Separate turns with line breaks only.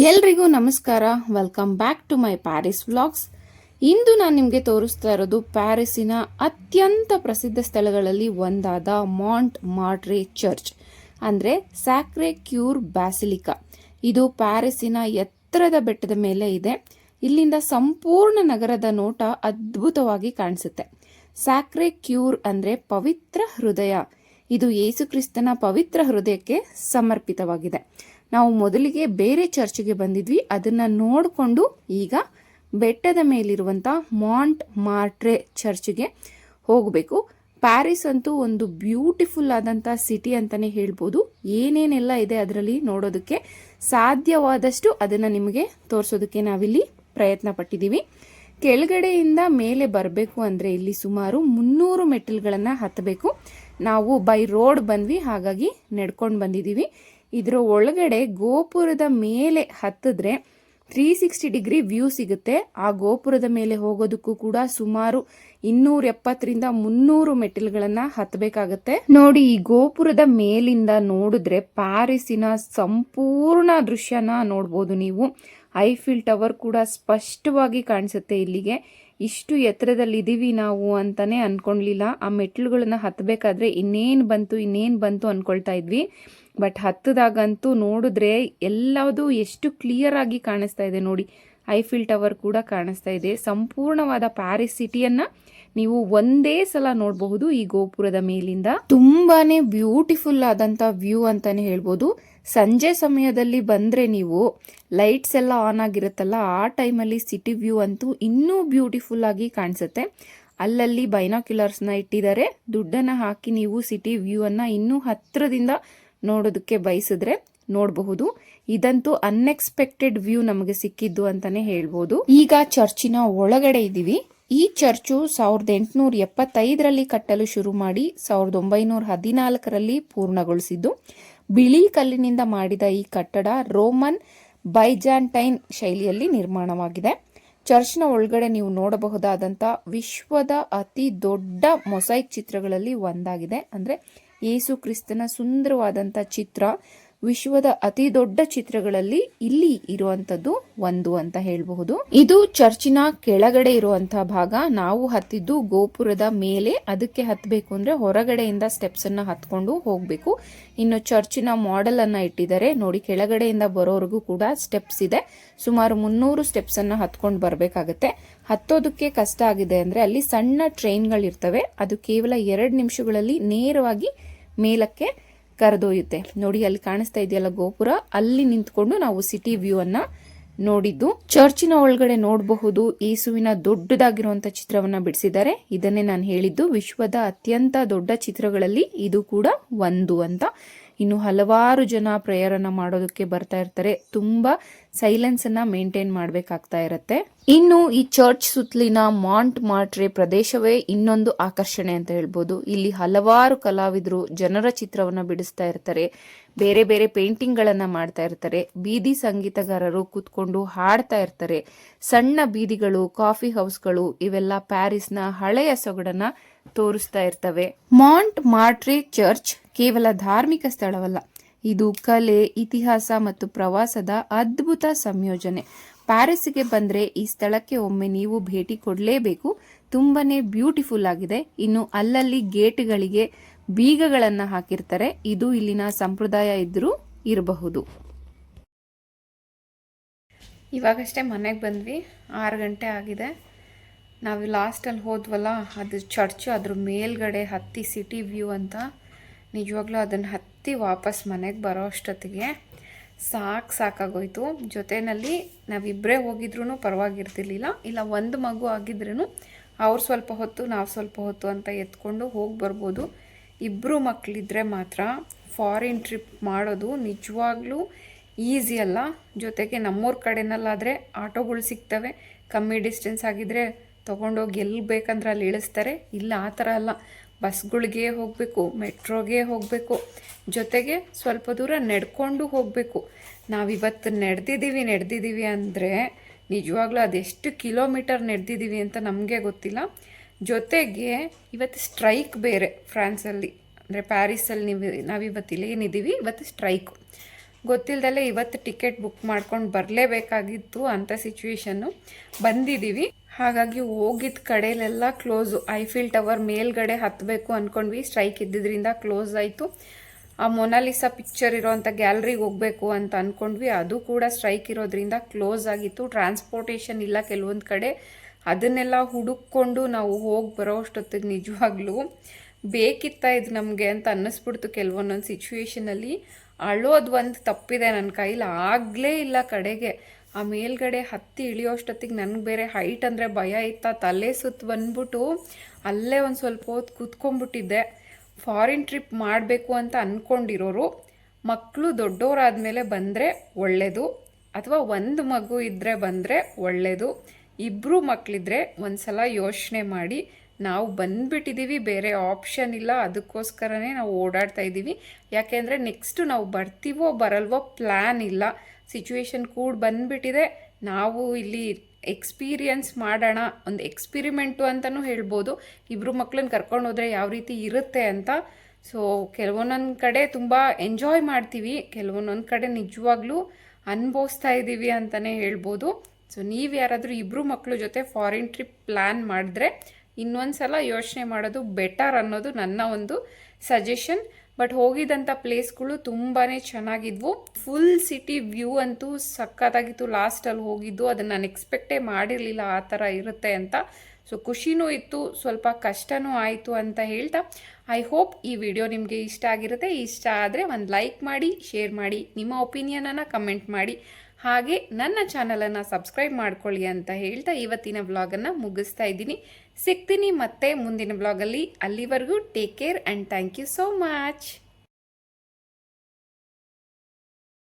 ಎಲ್ರಿಗೂ ನಮಸ್ಕಾರ. Welcome back to my Paris vlogs ಇಂದು ನಾನು ನಿಮಗೆ ತೋರಿಸ್ತಾ ಇರೋದು ಪ್ಯಾರಿಸ್ಸಿನ ಅತ್ಯಂತ ಪ್ರಸಿದ್ಧ ಸ್ಥಳಗಳಲ್ಲಿ ಒಂದಾದ ಮಾಂಟ್ ಮಾರ್ಟ್ರೆ ಚರ್ಚ್ ಅಂದರೆ ಸ್ಯಾಕ್ರೆ ಕ್ಯೂರ್ ಬ್ಯಾಸಿಲಿಕಾ ಇದು ಪ್ಯಾರಿಸ್ಸಿನ ಎತ್ತರದ ಬೆಟ್ಟದ ಮೇಲೆ ಇದೆ. ಇಲ್ಲಿಂದ ಸಂಪೂರ್ಣ ನಗರದ ನೋಟ ಅದ್ಭುತವಾಗಿ ಕಾಣಿಸುತ್ತೆ. ಸ್ಯಾಕ್ರೆ ಕ್ಯೂರ್ ಅಂದರೆ ಪವಿತ್ರ ಹೃದಯ. ಇದು ಯೇಸುಕ್ರಿಸ್ತನ ಪವಿತ್ರ ಹೃದಯಕ್ಕೆ ಸಮರ್ಪಿತವಾಗಿದೆ. ನಾವು ಮೊದಲಿಗೆ ಬೇರೆ ಚರ್ಚ್ಗೆ ಬಂದಿದ್ವಿ. ಅದನ್ನ ನೋಡಿಕೊಂಡು ಈಗ ಬೆಟ್ಟದ ಮೇಲಿರುವಂಥ ಮಾಂಟ್ ಮಾರ್ಟ್ರೆ ಚರ್ಚ್ಗೆ ಹೋಗಬೇಕು. ಪ್ಯಾರಿಸ್ ಅಂತೂ ಒಂದು ಬ್ಯೂಟಿಫುಲ್ ಆದಂಥ ಸಿಟಿ ಅಂತಾನೆ ಹೇಳ್ಬೋದು. ಏನೇನೆಲ್ಲ ಇದೆ ಅದರಲ್ಲಿ ನೋಡೋದಕ್ಕೆ ಸಾಧ್ಯವಾದಷ್ಟು ಅದನ್ನು ನಿಮಗೆ ತೋರಿಸೋದಕ್ಕೆ ನಾವಿಲ್ಲಿ ಪ್ರಯತ್ನ ಪಟ್ಟಿದ್ದೀವಿ. ಕೆಳಗಡೆಯಿಂದ ಮೇಲೆ ಬರಬೇಕು ಅಂದರೆ ಇಲ್ಲಿ ಸುಮಾರು ಮುನ್ನೂರು ಮೆಟ್ಟಿಲುಗಳನ್ನು ಹತ್ತಬೇಕು. ನಾವು ಬೈ ರೋಡ್ ಬಂದ್ವಿ, ಹಾಗಾಗಿ ನಡ್ಕೊಂಡು ಬಂದಿದ್ದೀವಿ. ಇದರ ಒಳಗಡೆ ಗೋಪುರದ ಮೇಲೆ ಹತ್ತಿದ್ರೆ ತ್ರೀ ಸಿಕ್ಸ್ಟಿ ಡಿಗ್ರಿ ವ್ಯೂ ಸಿಗುತ್ತೆ. ಆ ಗೋಪುರದ ಮೇಲೆ ಹೋಗೋದಕ್ಕೂ ಕೂಡ ಸುಮಾರು ಇನ್ನೂರ ಎಪ್ಪತ್ತರಿಂದ ಮುನ್ನೂರು ಮೆಟ್ಟಿಲುಗಳನ್ನ ಹತ್ತಬೇಕಾಗತ್ತೆ ನೋಡಿ, ಈ ಗೋಪುರದ ಮೇಲಿಂದ ನೋಡಿದ್ರೆ ಪ್ಯಾರಿಸಿನ ಸಂಪೂರ್ಣ ದೃಶ್ಯನ ನೋಡ್ಬೋದು ನೀವು. ಐಫಿಲ್ ಟವರ್ ಕೂಡ ಸ್ಪಷ್ಟವಾಗಿ ಕಾಣಿಸುತ್ತೆ ಇಲ್ಲಿಗೆ. ಇಷ್ಟು ಎತ್ತರದಲ್ಲಿದ್ದೀವಿ ನಾವು ಅಂತಾನೆ ಅನ್ಕೊಂಡ್ಲಿಲ್ಲ ಆ ಮೆಟ್ಲುಗಳನ್ನ ಹತ್ತಬೇಕಾದ್ರೆ ಇನ್ನೇನು ಬಂತು ಇನ್ನೇನು ಬಂತು ಅಂದ್ಕೊಳ್ತಾ ಇದ್ವಿ. ಬಟ್ ಹತ್ತದಾಗಂತೂ ನೋಡಿದ್ರೆ ಎಲ್ಲದೂ ಎಷ್ಟು ಕ್ಲಿಯರ್ ಆಗಿ ಕಾಣಿಸ್ತಾ ಇದೆ ನೋಡಿ. ಐಫಿಲ್ ಟವರ್ ಕೂಡ ಕಾಣಿಸ್ತಾ ಇದೆ. ಸಂಪೂರ್ಣವಾದ ಪ್ಯಾರಿಸ್ ಸಿಟಿಯನ್ನು ನೀವು ಒಂದೇ ಸಲ ನೋಡಬಹುದು ಈ ಗೋಪುರದ ಮೇಲಿಂದ. ತುಂಬಾನೇ ಬ್ಯೂಟಿಫುಲ್ ಆದಂತ ವ್ಯೂ ಅಂತಾನೆ ಹೇಳ್ಬೋದು. ಸಂಜೆ ಸಮಯದಲ್ಲಿ ಬಂದ್ರೆ ನೀವು ಲೈಟ್ಸ್ ಎಲ್ಲ ಆನ್ ಆಗಿರುತ್ತಲ್ಲ, ಆ ಟೈಮಲ್ಲಿ ಸಿಟಿ ವ್ಯೂ ಅಂತೂ ಇನ್ನೂ ಬ್ಯೂಟಿಫುಲ್ ಆಗಿ ಕಾಣಿಸುತ್ತೆ. ಅಲ್ಲಲ್ಲಿ ಬೈನಾಕ್ಯುಲರ್ಸ್ನ ಇಟ್ಟಿದ್ದಾರೆ. ದುಡ್ಡನ್ನ ಹಾಕಿ ನೀವು ಸಿಟಿ ವ್ಯೂ ಅನ್ನು ಇನ್ನೂ ಹತ್ತಿರದಿಂದ ನೋಡೋದಕ್ಕೆ ಬಯಸಿದ್ರೆ ನೋಡಬಹುದು. ಇದಂತೂ ಅನ್ಎಕ್ಸ್ಪೆಕ್ಟೆಡ್ ವ್ಯೂ ನಮಗೆ ಸಿಕ್ಕಿದ್ದು ಅಂತಾನೆ ಹೇಳ್ಬೋದು. ಈಗ ಚರ್ಚಿನ ಒಳಗಡೆ ಇದೀವಿ ಈ ಚರ್ಚು ಸಾವಿರದ ಎಂಟುನೂರ ಎಪ್ಪತ್ತೈದರಲ್ಲಿ ಕಟ್ಟಲು ಶುರು ಮಾಡಿ ಸಾವಿರದ ಒಂಬೈನೂರ ಹದಿನಾಲ್ಕರಲ್ಲಿ ಪೂರ್ಣಗೊಳಿಸಿದ್ದು, ಬಿಳಿ ಕಲ್ಲಿನಿಂದ ಮಾಡಿದ ಈ ಕಟ್ಟಡ ರೋಮನ್ ಬೈಜಾಂಟೈನ್ ಶೈಲಿಯಲ್ಲಿ ನಿರ್ಮಾಣವಾಗಿದೆ. ಚರ್ಚ್ನ ಒಳಗಡೆ ನೀವು ನೋಡಬಹುದಾದಂಥ ವಿಶ್ವದ ಅತಿ ದೊಡ್ಡ ಮೊಸೈಕ್ ಚಿತ್ರಗಳಲ್ಲಿ ಒಂದಾಗಿದೆ. ಅಂದ್ರೆ ಯೇಸು ಕ್ರಿಸ್ತನ ಸುಂದರವಾದಂಥ ಚಿತ್ರ. ವಿಶ್ವದ ಅತಿ ದೊಡ್ಡ ಚಿತ್ರಗಳಲ್ಲಿ ಇಲ್ಲಿ ಇರುವಂತದ್ದು ಒಂದು ಅಂತ ಹೇಳಬಹುದು. ಇದು ಚರ್ಚಿನ ಕೆಳಗಡೆ ಇರುವಂತಹ ಭಾಗ. ನಾವು ಹತ್ತಿದ್ದು ಗೋಪುರದ ಮೇಲೆ. ಅದಕ್ಕೆ ಹತ್ತಬೇಕು ಅಂದ್ರೆ ಹೊರಗಡೆಯಿಂದ ಸ್ಟೆಪ್ಸ್ ಅನ್ನ ಹತ್ಕೊಂಡು ಹೋಗ್ಬೇಕು. ಇನ್ನು ಚರ್ಚಿನ ಮಾಡೆಲ್ ಅನ್ನ ಇಟ್ಟಿದ್ದಾರೆ. ನೋಡಿ, ಕೆಳಗಡೆಯಿಂದ ಬರೋವರೆಗೂ ಕೂಡ ಸ್ಟೆಪ್ಸ್ ಇದೆ. ಸುಮಾರು ಮುನ್ನೂರು ಸ್ಟೆಪ್ಸ್ ಅನ್ನ ಹತ್ಕೊಂಡು ಬರಬೇಕಾಗತ್ತೆ. ಹತ್ತೋದಕ್ಕೆ ಕಷ್ಟ ಆಗಿದೆ ಅಂದ್ರೆ ಅಲ್ಲಿ ಸಣ್ಣ ಟ್ರೈನ್ಗಳಿರ್ತವೆ ಅದು ಕೇವಲ ಎರಡು ನಿಮಿಷಗಳಲ್ಲಿ ನೇರವಾಗಿ ಮೇಲಕ್ಕೆ ಕರೆದೊಯ್ಯುತ್ತೆ. ನೋಡಿ, ಅಲ್ಲಿ ಕಾಣಿಸ್ತಾ ಇದೆಯಲ್ಲ ಗೋಪುರ? ಅಲ್ಲಿ ನಿಂತ್ಕೊಂಡು ನಾವು ಸಿಟಿ ವ್ಯೂ ಅನ್ನ ನೋಡಿದ್ದು. ಚರ್ಚಿನ ಒಳಗಡೆ ನೋಡಬಹುದು ಯೇಸುವಿನ ದೊಡ್ಡದಾಗಿರುವಂತ ಚಿತ್ರವನ್ನ ಬಿಡಿಸಿದ್ದಾರೆ. ಇದನ್ನೇ ನಾನು ಹೇಳಿದ್ದು, ವಿಶ್ವದ ಅತ್ಯಂತ ದೊಡ್ಡ ಚಿತ್ರಗಳಲ್ಲಿ ಇದು ಕೂಡ ಒಂದು ಅಂತ. ಇನ್ನು ಹಲವಾರು ಜನ ಪ್ರೇಯರನ್ನು ಮಾಡೋದಕ್ಕೆ ಬರ್ತಾ ಇರ್ತಾರೆ. ತುಂಬಾ ಸೈಲೆನ್ಸ್ ಅನ್ನ ಮೇಂಟೈನ್ ಮಾಡಬೇಕಾಗ್ತಾ ಇರತ್ತೆ. ಇನ್ನು ಈ ಚರ್ಚ್ ಸುತ್ತಲಿನ ಮಾಂಟ್ ಮಾರ್ಟ್ರೆ ಪ್ರದೇಶವೇ ಇನ್ನೊಂದು ಆಕರ್ಷಣೆ ಅಂತ ಹೇಳ್ಬೋದು. ಇಲ್ಲಿ ಹಲವಾರು ಕಲಾವಿದರು ಜನರ ಚಿತ್ರವನ್ನ ಬಿಡಿಸ್ತಾ ಇರ್ತಾರೆ. ಬೇರೆ ಬೇರೆ ಪೇಂಟಿಂಗ್ ಗಳನ್ನ ಮಾಡ್ತಾ ಇರ್ತಾರೆ. ಬೀದಿ ಸಂಗೀತಗಾರರು ಕೂತ್ಕೊಂಡು ಹಾಡ್ತಾ ಇರ್ತಾರೆ. ಸಣ್ಣ ಬೀದಿಗಳು ಕಾಫಿ ಹೌಸ್ಗಳು ಇವೆಲ್ಲ ಪ್ಯಾರಿಸ್ನ ಹಳೆಯ ಸೊಗಡನ್ನ ತೋರಿಸ್ತಾ ಇರ್ತವೆ. ಮಾಂಟ್ ಮಾರ್ಟ್ರೆ ಚರ್ಚ್ ಕೇವಲ ಧಾರ್ಮಿಕ ಸ್ಥಳವಲ್ಲ, ಇದು ಕಲೆ, ಇತಿಹಾಸ ಮತ್ತು ಪ್ರವಾಸದ ಅದ್ಭುತ ಸಂಯೋಜನೆ. ಪ್ಯಾರಿಸ್ಗೆ ಬಂದ್ರೆ ಈ ಸ್ಥಳಕ್ಕೆ ಒಮ್ಮೆ ನೀವು ಭೇಟಿ ಕೊಡಲೇಬೇಕು. ತುಂಬಾನೇ ಬ್ಯೂಟಿಫುಲ್ ಆಗಿದೆ. ಇನ್ನು ಅಲ್ಲಲ್ಲಿ ಗೇಟ್ಗಳಿಗೆ ಬೀಗಗಳನ್ನು ಹಾಕಿರ್ತಾರೆ. ಇದು ಇಲ್ಲಿನ ಸಂಪ್ರದಾಯ ಇದ್ರೂ ಇರಬಹುದು. ಇವಾಗಷ್ಟೇ ಮನೆಗೆ ಬಂದ್ವಿ. ಆರು ಗಂಟೆ ಆಗಿದೆ. ನಾವು ಲಾಸ್ಟಲ್ಲಿ ಹೋದ್ವಲ್ಲ, ಅದು ಚರ್ಚು, ಅದ್ರ ಮೇಲ್ಗಡೆ ಹತ್ತಿ ಸಿಟಿ ವ್ಯೂ ಅಂತ. ನಿಜವಾಗ್ಲೂ ಅದನ್ನು ಹತ್ತಿ ವಾಪಸ್ ಮನೆಗೆ ಬರೋ ಅಷ್ಟೊತ್ತಿಗೆ ಸಾಕು ಸಾಕಾಗೋಯ್ತು. ಜೊತೆಯಲ್ಲಿ ನಾವಿಬ್ಬರೇ ಹೋಗಿದ್ರೂ ಪರವಾಗಿರ್ತಿರ್ಲಿಲ್ಲ. ಇಲ್ಲ, ಒಂದು ಮಗು ಆಗಿದ್ರೂ ಅವ್ರು ಸ್ವಲ್ಪ ಹೊತ್ತು, ನಾವು ಸ್ವಲ್ಪ ಹೊತ್ತು ಅಂತ ಎತ್ಕೊಂಡು ಹೋಗಿ ಬರ್ಬೋದು. ಇಬ್ಬರು ಮಕ್ಕಳಿದ್ರೆ ಮಾತ್ರ ಫಾರಿನ್ ಟ್ರಿಪ್ ಮಾಡೋದು ನಿಜವಾಗ್ಲೂ ಈಸಿ ಅಲ್ಲ. ಜೊತೆಗೆ ನಮ್ಮೂರ ಕಡೆನಲ್ಲಾದರೆ ಆಟೋಗಳು ಸಿಗ್ತವೆ. ಕಮ್ಮಿ ಡಿಸ್ಟೆನ್ಸ್ ಆಗಿದ್ದರೆ ತೊಗೊಂಡೋಗಿ ಎಲ್ಲಿ ಬೇಕಂದ್ರೆ ಅಲ್ಲಿ ಇಳಿಸ್ತಾರೆ. ಇಲ್ಲ, ಆ ಥರ ಅಲ್ಲ. ಬಸ್ಗಳಿಗೆ ಹೋಗಬೇಕು, ಮೆಟ್ರೋಗೆ ಹೋಗಬೇಕು, ಜೊತೆಗೆ ಸ್ವಲ್ಪ ದೂರ ನಡ್ಕೊಂಡು ಹೋಗಬೇಕು. ನಾವಿವತ್ತು ನಡೆದಿದ್ದೀವಿ ನಡೆದಿದ್ದೀವಿ ಅಂದರೆ ನಿಜವಾಗ್ಲೂ ಅದೆಷ್ಟು ಕಿಲೋಮೀಟರ್ ನಡೆದಿದ್ದೀವಿ ಅಂತ ನಮಗೆ ಗೊತ್ತಿಲ್ಲ. ಜೊತೆಗೆ ಇವತ್ತು ಸ್ಟ್ರೈಕ್ ಬೇರೆ ಫ್ರಾನ್ಸಲ್ಲಿ. ಅಂದರೆ ಪ್ಯಾರಿಸಲ್ಲಿ ನೀವು, ನಾವಿವತ್ತು ಇಲ್ಲೇನಿದ್ದೀವಿ ಇವತ್ತು ಸ್ಟ್ರೈಕು. ಗೊತ್ತಿಲ್ಲದಲ್ಲೇ ಇವತ್ತು ಟಿಕೆಟ್ ಬುಕ್ ಮಾಡ್ಕೊಂಡು ಬರಲೇಬೇಕಾಗಿತ್ತು ಅಂಥ ಸಿಚುವೇಶನ್ನು ಬಂದಿದ್ದೀವಿ. ಹಾಗಾಗಿ ಹೋಗಿದ್ದ ಕಡೆಯಲ್ಲೆಲ್ಲ ಕ್ಲೋಸು ಐಫಿಲ್ ಟವರ್ ಮೇಲ್ಗಡೆ ಹತ್ತಬೇಕು ಅಂದ್ಕೊಂಡ್ವಿ ಸ್ಟ್ರೈಕ್ ಇದ್ದಿದ್ದರಿಂದ ಕ್ಲೋಸ್ ಆಯಿತು. ಆ ಮೊನಾಲಿಸಾ ಪಿಕ್ಚರ್ ಇರೋವಂಥ ಗ್ಯಾಲರಿಗೆ ಹೋಗಬೇಕು ಅಂತ ಅಂದ್ಕೊಂಡ್ವಿ ಅದು ಕೂಡ ಸ್ಟ್ರೈಕ್ ಇರೋದ್ರಿಂದ ಕ್ಲೋಸ್ ಆಗಿತ್ತು. ಟ್ರಾನ್ಸ್ಪೋರ್ಟೇಷನ್ ಇಲ್ಲ ಕೆಲವೊಂದು ಕಡೆ. ಅದನ್ನೆಲ್ಲ ಹುಡುಕ್ಕೊಂಡು ನಾವು ಹೋಗಿ ಬರೋ ಅಷ್ಟೊತ್ತಿಗೆ ನಿಜವಾಗ್ಲೂ ಬೇಕಿತ್ತ ಇದು ನಮಗೆ ಅಂತ ಅನ್ನಿಸ್ಬಿಡ್ತು ಕೆಲವೊಂದೊಂದು ಸಿಚುವೇಶನಲ್ಲಿ ಅಳೋದು ಒಂದು ತಪ್ಪಿದೆ ನನ್ನ ಕೈಲಿ. ಆಗಲೇ ಇಲ್ಲ ಕಡೆಗೆ. ಆ ಮೇಲ್ಗಡೆ ಹತ್ತಿ ಇಳಿಯೋಷ್ಟೊತ್ತಿಗೆ ನನಗೆ ಬೇರೆ ಹೈಟ್ ಅಂದರೆ ಭಯ ಇತ್ತ. ತಲೆ ಸುತ್ತ ಬಂದ್ಬಿಟ್ಟು ಅಲ್ಲೇ ಒಂದು ಸ್ವಲ್ಪ ಹೊತ್ತು ಕೂತ್ಕೊಂಡ್ಬಿಟ್ಟಿದ್ದೆ. ಫಾರಿನ್ ಟ್ರಿಪ್ ಮಾಡಬೇಕು ಅಂತ ಅಂದ್ಕೊಂಡಿರೋರು ಮಕ್ಕಳು ದೊಡ್ಡವರಾದ್ಮೇಲೆ ಬಂದರೆ ಒಳ್ಳೆಯದು ಅಥವಾ ಒಂದು ಮಗು ಇದ್ದರೆ ಬಂದರೆ ಒಳ್ಳೆಯದು ಇಬ್ಬರು ಮಕ್ಕಳಿದ್ರೆ ಒಂದು ಸಲ ಯೋಚನೆ ಮಾಡಿ ನಾವು ಬಂದ್ಬಿಟ್ಟಿದ್ದೀವಿ, ಬೇರೆ ಆಪ್ಷನ್ ಇಲ್ಲ, ಅದಕ್ಕೋಸ್ಕರನೇ ನಾವು ಓಡಾಡ್ತಾ ಇದ್ದೀವಿ. ಯಾಕೆಂದರೆ ನೆಕ್ಸ್ಟು ನಾವು ಬರ್ತೀವೋ ಬರಲ್ವೋ ಪ್ಲ್ಯಾನ್ ಇಲ್ಲ. ಸಿಚುವೇಶನ್ ಕೂಡ ಬಂದ್ಬಿಟ್ಟಿದೆ. ನಾವು ಇಲ್ಲಿ ಎಕ್ಸ್ಪೀರಿಯನ್ಸ್ ಮಾಡೋಣ, ಒಂದು ಎಕ್ಸ್ಪಿರಿಮೆಂಟು ಅಂತಲೂ ಹೇಳ್ಬೋದು. ಇಬ್ಬರು ಮಕ್ಕಳನ್ನ ಕರ್ಕೊಂಡು ಹೋದರೆ ಯಾವ ರೀತಿ ಇರುತ್ತೆ ಅಂತ. ಸೊ ಕೆಲವೊಂದೊಂದು ಕಡೆ ತುಂಬ ಎಂಜಾಯ್ ಮಾಡ್ತೀವಿ, ಕೆಲವೊಂದೊಂದು ಕಡೆ ನಿಜವಾಗ್ಲೂ ಅನುಭವಿಸ್ತಾ ಇದ್ದೀವಿ ಅಂತಲೇ ಹೇಳ್ಬೋದು. ಸೊ ನೀವು ಯಾರಾದರೂ ಇಬ್ಬರು ಮಕ್ಕಳು ಜೊತೆ ಫಾರಿನ್ ಟ್ರಿಪ್ ಪ್ಲ್ಯಾನ್ ಮಾಡಿದ್ರೆ ಇನ್ನೊಂದು ಸಲ ಯೋಚನೆ ಮಾಡೋದು ಬೆಟರ್ ಅನ್ನೋದು ನನ್ನ ಒಂದು ಸಜೆಷನ್ ಬಟ್ ಹೋಗಿದ್ದಂಥ ಪ್ಲೇಸ್ಗಳು ತುಂಬಾ ಚೆನ್ನಾಗಿದ್ವು. ಫುಲ್ ಸಿಟಿ ವ್ಯೂ ಅಂತೂ ಸಕ್ಕತ್ತಾಗಿತ್ತು ಲಾಸ್ಟಲ್ಲಿ ಹೋಗಿದ್ದು, ಅದನ್ನು ನಾನು ಎಕ್ಸ್ಪೆಕ್ಟೇ ಮಾಡಿರಲಿಲ್ಲ ಆ ಥರ ಇರುತ್ತೆ ಅಂತ. ಸೊ ಖುಷಿನೂ ಇತ್ತು, ಸ್ವಲ್ಪ ಕಷ್ಟನೂ ಆಯಿತು ಅಂತ ಹೇಳ್ತಾ. ಐ ಹೋಪ್ ಈ ವಿಡಿಯೋ ನಿಮಗೆ ಇಷ್ಟ ಆಗಿರುತ್ತೆ. ಇಷ್ಟ ಆದರೆ ಒಂದು ಲೈಕ್ ಮಾಡಿ ಶೇರ್ ಮಾಡಿ, ನಿಮ್ಮ ಒಪಿನಿಯನನ್ನು ಕಮೆಂಟ್ ಮಾಡಿ. ಹಾಗೆ ನನ್ನ ಚಾನಲನ್ನು ಸಬ್ಸ್ಕ್ರೈಬ್ ಮಾಡ್ಕೊಳ್ಳಿ ಅಂತ ಹೇಳ್ತಾ ಇವತ್ತಿನ ವ್ಲಾಗನ್ನು ಮುಗಿಸ್ತಾ ಇದ್ದೀನಿ. ಸಿಗ್ತೀನಿ ಮತ್ತೆ ಮುಂದಿನ ವ್ಲಾಗಲ್ಲಿ. ಅಲ್ಲಿವರೆಗೂ take care and thank you so much